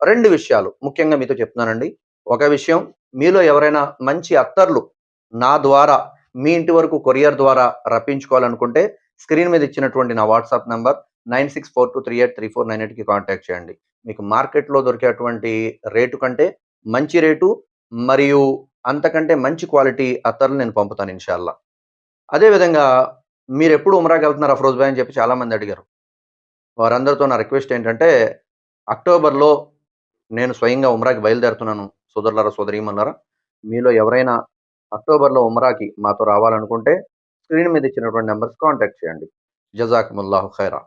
రెండు విషయాలు ముఖ్యంగా మీతో చెప్తున్నానండి. ఒక విషయం మీలో ఎవరైనా మంచి అత్తర్లు నా ద్వారా మీ ఇంటి వరకు కొరియర్ ద్వారా రప్పించుకోవాలనుకుంటే స్క్రీన్ మీద ఇచ్చినటువంటి నా WhatsApp number nine six four two three eight three four nine ఎయిట్కి కాంటాక్ట్ చేయండి. మీకు మార్కెట్లో దొరికేటువంటి రేటు కంటే మంచి రేటు మరియు అంతకంటే మంచి క్వాలిటీ అత్తర్లు నేను పంపుతాను ఇన్షాల్లా. అదేవిధంగా మీరు ఎప్పుడు ఉమరాకి వెళ్తున్నారు అఫ్రోజ్ భాయ్ అని చెప్పి చాలామంది అడిగారు. వారందరితో నా రిక్వెస్ట్ ఏంటంటే అక్టోబర్లో నేను స్వయంగా ఉమరాకి బయలుదేరుతున్నాను. సోదరులారా సోదరీమన్నారా మీలో ఎవరైనా అక్టోబర్లో ఉమరాకి మాతో రావాలనుకుంటే స్క్రీన్ మీద ఇచ్చినటువంటి నెంబర్స్ కాంటాక్ట్ చేయండి. జజాకుముల్లాహు ఖైరా.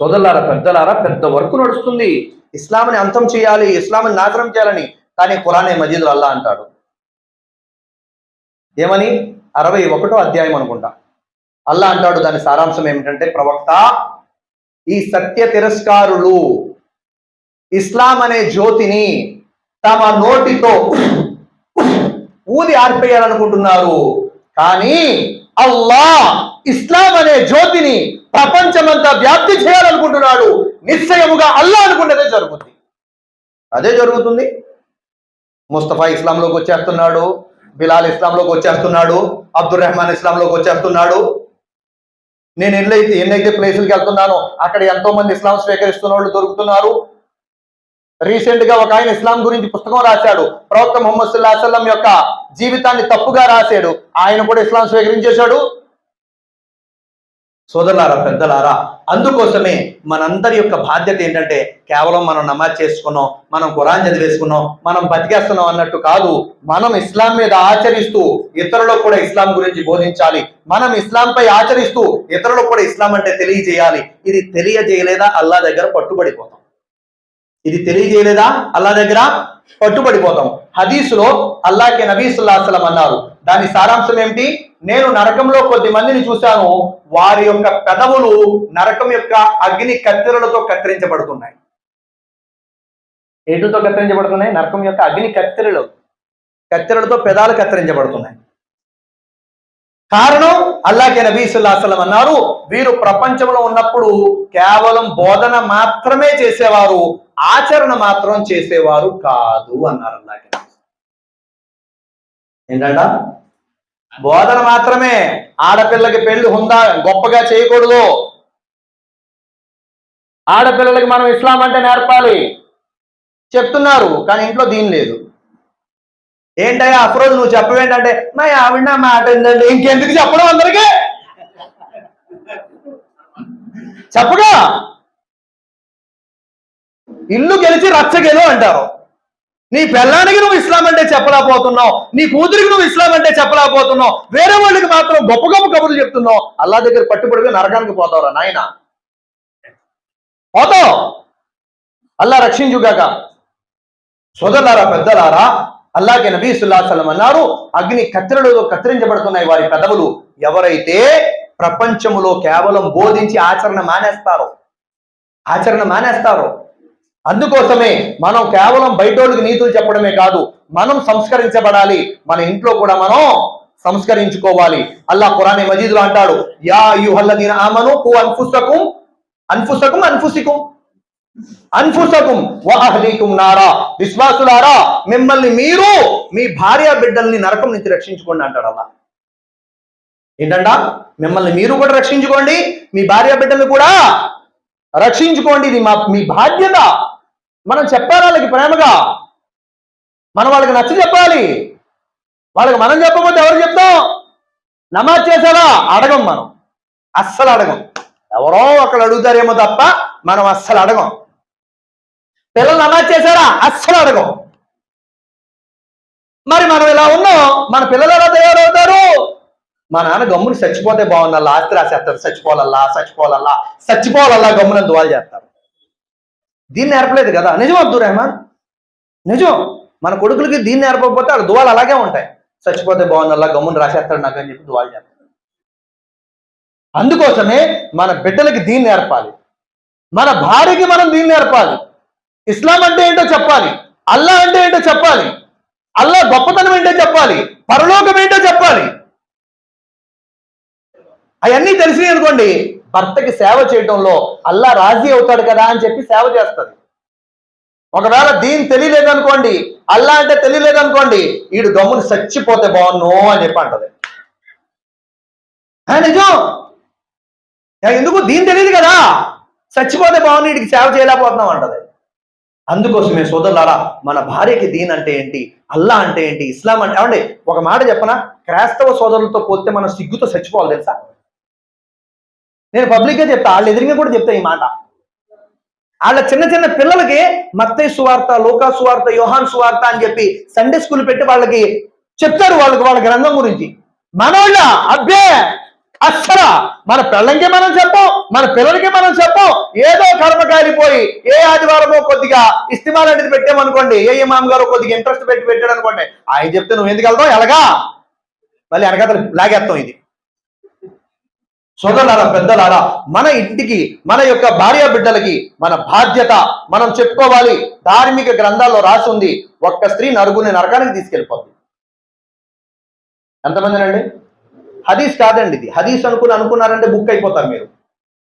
సోదరులారా పెద్దలారా పెద్ద వర్క్ నడుస్తుంది. ఇస్లాంని అంతం చేయాలి ఇస్లాంని నాశనం చేయాలని కానీ ఖురానే మజీదులు అల్లా అంటాడు. ఏమని? అరవై ఒకటో అధ్యాయం అనుకుంటా. అల్లా అంటాడు దాని సారాంశం ఏమిటంటే ప్రవక్త ఈ సత్య తిరస్కారులు ఇస్లాం అనే జ్యోతిని తమ నోటితో ఊది ఆర్పేయాలనుకుంటున్నారు. కానీ అల్లా ఇస్లాం అనే జ్యోతిని ప్రపంచమంతా వ్యాప్తి చేయాలనుకుంటున్నాడు. నిశ్చయముగా అల్లా అనుకున్నదే జరుగుతుంది అదే జరుగుతుంది. ముస్తఫా ఇస్లాంలోకి వచ్చేస్తున్నాడు బిలాల్ ఇస్లాంలోకి వచ్చేస్తున్నాడు అబ్దుల్ రెహమాన్ ఇస్లాంలోకి వచ్చేస్తున్నాడు. నేను ఎన్నైతే ఎన్నైతే ప్లేసులకి వెళ్తున్నానో అక్కడ ఎంతో మంది ఇస్లాం స్వీకరిస్తున్న వాళ్ళు దొరుకుతున్నారు. రీసెంట్గా ఒక ఆయన ఇస్లాం గురించి పుస్తకం రాశాడు. ప్రవక్త ముహమ్మద్ సుల్లాహం యొక్క జీవితాన్ని తప్పుగా రాశాడు. ఆయన కూడా ఇస్లాం స్వీకరించేశాడు సోదరులారా పెద్దలారా అందుకోసమే మనందరి యొక్క బాధ్యత ఏంటంటే కేవలం మనం నమాజ్ చేసుకున్నాం మనం ఖురాన్ చదివేసుకున్నాం మనం బతికేస్తున్నాం అన్నట్టు కాదు. మనం ఇస్లాం మీద ఆచరిస్తూ ఇతరులకు కూడా ఇస్లాం గురించి బోధించాలి. మనం ఇస్లాంపై ఆచరిస్తూ ఇతరులకు కూడా ఇస్లాం అంటే తెలియజేయాలి. ఇది తెలియజేయలేదా? అల్లా దగ్గర పట్టుబడిపోతాం. ఇది తెలియజేయలేదా? అల్లా దగ్గర పట్టుబడిపోతాం. హదీసులో అల్లాకి నబీసుల్లాహం అన్నారు. దాని సారాంశం ఏమిటి? నేను నరకంలో కొద్ది మందిని చూశాను. వారి యొక్క పెదవులు నరకం యొక్క అగ్ని కత్తెరలతో కత్తిరించబడుతున్నాయి. ఏటుతో కత్తిరించబడుతున్నాయి? నరకం యొక్క అగ్ని కత్తెరలు. కత్తెరలతో పెదాలు కత్తిరించబడుతున్నాయి. కారణం అల్లాకే నబీసుల్లాహం అన్నారు. వీరు ప్రపంచంలో ఉన్నప్పుడు కేవలం బోధన మాత్రమే చేసేవారు. ఆచరణ మాత్రం చేసేవారు కాదు అన్నారు అలాగే ఏంటంట? బోధన మాత్రమే. ఆడపిల్లకి పెళ్ళి హుందా? గొప్పగా చేయకూడదు. ఆడపిల్లలకి మనం ఇస్లాం అంటే నేర్పాలి. చెప్తున్నారు కానీ ఇంట్లో దీని లేదు. ఏంటయ్యా అఫ్రోజ్ నువ్వు చెప్పవేంటంటే మా ఆవిడ నా మాట ఏంటంటే ఇంకెందుకు చెప్పడం అందరికీ? చెప్పగా? ఇల్లు గెలిచి రచ్చగెలు అంటారు. నీ పెళ్ళానికి నువ్వు ఇస్లాం అంటే చెప్పలేకపోతున్నావు. నీ కూతురికి నువ్వు ఇస్లాం అంటే చెప్పలేకపోతున్నావు. వేరే వాళ్ళకి మాత్రం గొప్ప గొప్ప కబుర్లు చెప్తున్నావు. అల్లా దగ్గర పట్టుబడిగా నరకానికి పోతావురా నాయన. పోతావు. అల్లా రక్షించుగాక. సోదరులారా పెద్దలారా అల్లాగే నబీ సుల్లాసలం అన్నారు అగ్ని కత్తిరలతో కత్తిరించబడుతున్నాయి వారి పెదవులు. ఎవరైతే ప్రపంచములో కేవలం బోధించి ఆచరణ మానేస్తారో ఆచరణ మానేస్తారో అందుకోసమే మనం కేవలం బయటోళ్ళకి నీతులు చెప్పడమే కాదు మనం సంస్కరించబడాలి. మన ఇంట్లో కూడా మనం సంస్కరించుకోవాలి. అల్లా ఖురానే మజీదులో అంటాడు యా యుహల్లదీన ఆమను కు అన్ఫుసకుం అన్ఫుసకుం అన్ఫుసికుం అన్ఫుసకుం వాహ్లీకుం నారా. విశ్వాసులారా మిమ్మల్ని మీరు మీ భార్య బిడ్డల్ని నరకం నుంచి రక్షించుకోండి అంటాడు అలా ఏంటంట? మిమ్మల్ని మీరు కూడా రక్షించుకోండి మీ భార్య బిడ్డల్ని కూడా రక్షించుకోండి. ఇది మా మీ బాధ్యత. మనం చెప్పాలి వాళ్ళకి ప్రేమగా? మనం వాళ్ళకి నచ్చ చెప్పాలి. వాళ్ళకి మనం చెప్పకపోతే ఎవరు చెప్తాం? నమాజ్ చేసావా అడగం మనం. అస్సలు అడగం. ఎవరో ఒకళ్ళు అడుగుతారేమో తప్ప మనం అస్సలు అడగం. పిల్లలు నమాజ్ చేశారా? అస్సలు అడగం. మరి మనం ఇలా ఉన్నాం. మన పిల్లలు ఎలా తయారవుతారు? మా నాన్న గమ్ముని చచ్చిపోతే బాగుందల్లా ఆస్తి రాసేస్తారు. చచ్చిపోవాలల్లా చచ్చిపోవాలల్లా చచ్చిపోవాలల్లా గమ్మున దువాలు చేస్తారు. దీన్ని నేర్పలేదు కదా? నిజం అబ్దుల్ రెహమాన్? నిజం. మన కొడుకులకి దీన్ని నేర్పకపోతే వాళ్ళ దువాలు అలాగే ఉంటాయి. చచ్చిపోతే బాగుందల్లా గమ్మును రాసేస్తాడు నాకు అని చెప్పి దువాలు చేస్తారు. అందుకోసమే మన బిడ్డలకి దీన్ని నేర్పాలి. మన భార్యకి మనం దీన్ని నేర్పాలి. ఇస్లాం అంటే ఏంటో చెప్పాలి. అల్లా అంటే ఏంటో చెప్పాలి. అల్లా గొప్పతనం ఏంటో చెప్పాలి. పరలోకం ఏంటో చెప్పాలి. అవన్నీ తెలిసినాయి అనుకోండి భర్తకి సేవ చేయడంలో అల్లా రాజీ అవుతాడు కదా అని చెప్పి సేవ చేస్తుంది. ఒకవేళ దీని తెలియలేదనుకోండి అల్లా అంటే తెలియలేదనుకోండి వీడు గమ్ముని చచ్చిపోతే బాగున్ను అని చెప్పి అంటది. నిజం ఎందుకు దీని తెలియదు కదా? చచ్చిపోతే బాగుంది వీడికి సేవ చేయలేకపోతున్నాం అంటది. అందుకోసమే సోదరులారా మన భార్యకి దీన్ అంటే ఏంటి అల్లా అంటే ఏంటి ఇస్లాం అంటే ఏమండి ఒక మాట చెప్పనా? క్రైస్తవ సోదరులతో పోతే మనం సిగ్గుతో చచ్చిపోవాలి తెలుసా? నేను పబ్లిక్గా చెప్తా వాళ్ళు ఎదురుగా కూడా చెప్తా ఈ మాట. వాళ్ళ చిన్న చిన్న పిల్లలకి మత్తై సువార్త లోకా సువార్త యోహాన్ సువార్త అని చెప్పి సండే స్కూల్ పెట్టి వాళ్ళకి చెప్తారు వాళ్ళకి వాళ్ళ గ్రంథం గురించి. మనోళ్ళ అబ్బే అస్సరా మన పిల్లలకి మనం చెప్పం మన పిల్లలకి మనం చెప్పం. ఏదో కర్మ కాలిపోయి ఏ ఆదివారమో కొద్దిగా ఇస్తిమాల్ అనేది పెట్టామనుకోండి ఏ ఇమాం గారు కొద్దిగా ఇంట్రెస్ట్ పెట్టి పెట్టాడు అనుకోండి ఆయన చెప్తే నువ్వు ఎందుకు వెళ్తావు? ఎలాగా? మళ్ళీ వెనకాతలు లాగేస్తాం ఇది. సోదరులారా పెద్దలారా మన ఇంటికి మన యొక్క భార్య బిడ్డలకి మన బాధ్యత మనం చెప్పుకోవాలి. ధార్మిక గ్రంథాల్లో రాసి ఉంది ఒక్క స్త్రీ నరుగుని నరకానికి తీసుకెళ్ళిపోద్ది. ఎంతమందినండి? హదీస్ కాదండి ఇది. హదీస్ అనుకుని అనుకున్నారంటే బుక్ అయిపోతారు మీరు.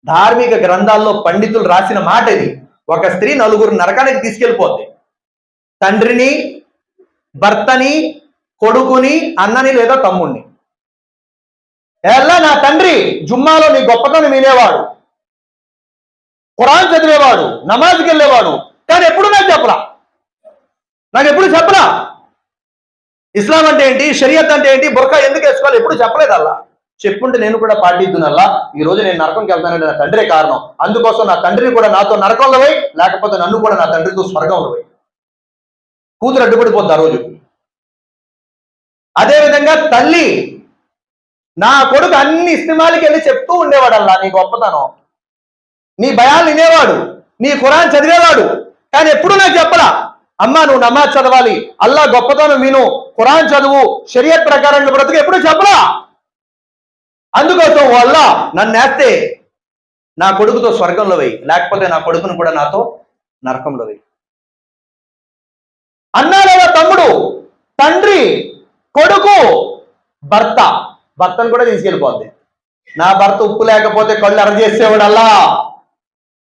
ధార్మిక గ్రంథాల్లో పండితులు రాసిన మాట ఇది. ఒక స్త్రీ నలుగురు నరకానికి తీసుకెళ్ళిపోద్ది. తండ్రిని భర్తని కొడుకుని అన్నని లేదా తమ్ముణ్ణి. ఎలా నా తండ్రి జుమ్మాలో నీ గొప్పతనం వినేవాడు. ఖురాన్ చదివేవాడు నమాజ్కి వెళ్ళేవాడు. కానీ ఎప్పుడు నాకు చెప్పరా నాకు ఎప్పుడు చెప్పరా ఇస్లాం అంటే ఏంటి? షరియత్ అంటే ఏంటి? బుర్ఖా ఎందుకు వేసుకోవాలి? ఎప్పుడు చెప్పలేదు అల్లా. చెప్పుంటే నేను కూడా పాటిద్దునల్లా ఈ రోజు నేను నరకంకి వెళ్తానంటే నా తండ్రే కారణం. అందుకోసం నా తండ్రిని కూడా నాతో నరకంలో పోయి లేకపోతే నన్ను కూడా నా తండ్రితో స్వర్గంలో పోయి. కూతురు అడ్డుపడిపోద్ది ఆ రోజు. అదేవిధంగా తల్లి నా కొడుకు అన్ని ఇస్తిమాలకి వెళ్ళి చెప్తూ ఉండేవాడల్లా నీ గొప్పతనం. నీ భయాలు వినేవాడు నీ ఖురాన్ చదివేవాడు కానీ ఎప్పుడు నాకు చెప్పరా అమ్మా నువ్వు నమాజ్ చదవాలి అల్లా గొప్పతనం విను ఖురాన్ చదువు షరియత్ ప్రకారం బ్రతుకు ఎప్పుడు చెప్పరా అందుకోసం వల్ల నన్ను వేస్తే నా కొడుకుతో స్వర్గంలో వెయ్యి లేకపోతే నా కొడుకును కూడా నాతో నరకంలో వెయ్యి అన్నా లేదా తమ్ముడు తండ్రి కొడుకు భర్త. భర్తను కూడా తీసుకెళ్ళిపోద్ది. నా భర్త ఉప్పు లేకపోతే కళ్ళు అరచేసేవాడు అల్లా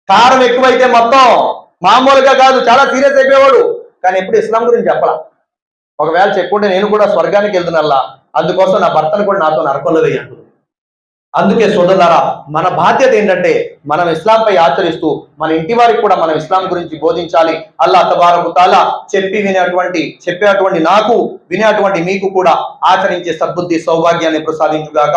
కారం ఎక్కువైతే మొత్తం మామూలుగా కాదు చాలా సీరియస్ అయిపోయేవాడు. కానీ ఎప్పుడు ఇస్లాం గురించి చెప్పలా. ఒకవేళ చెప్పుకుంటే నేను కూడా స్వర్గానికి వెళ్తున్నల్లా అందుకోసం నా భర్తను కూడా నాతో నరకంలో వేయండు అందుకే సోదరులారా మన బాధ్యత ఏంటంటే మనం ఇస్లాంపై ఆచరిస్తూ మన ఇంటి వారికి కూడా మనం ఇస్లాం గురించి బోధించాలి. అల్లా తబారకు తాలా చెప్పి వినేటువంటి చెప్పేటువంటి నాకు వినేటువంటి మీకు కూడా ఆచరించే సద్బుద్ధి సౌభాగ్యాన్ని ప్రసాదించుగాక.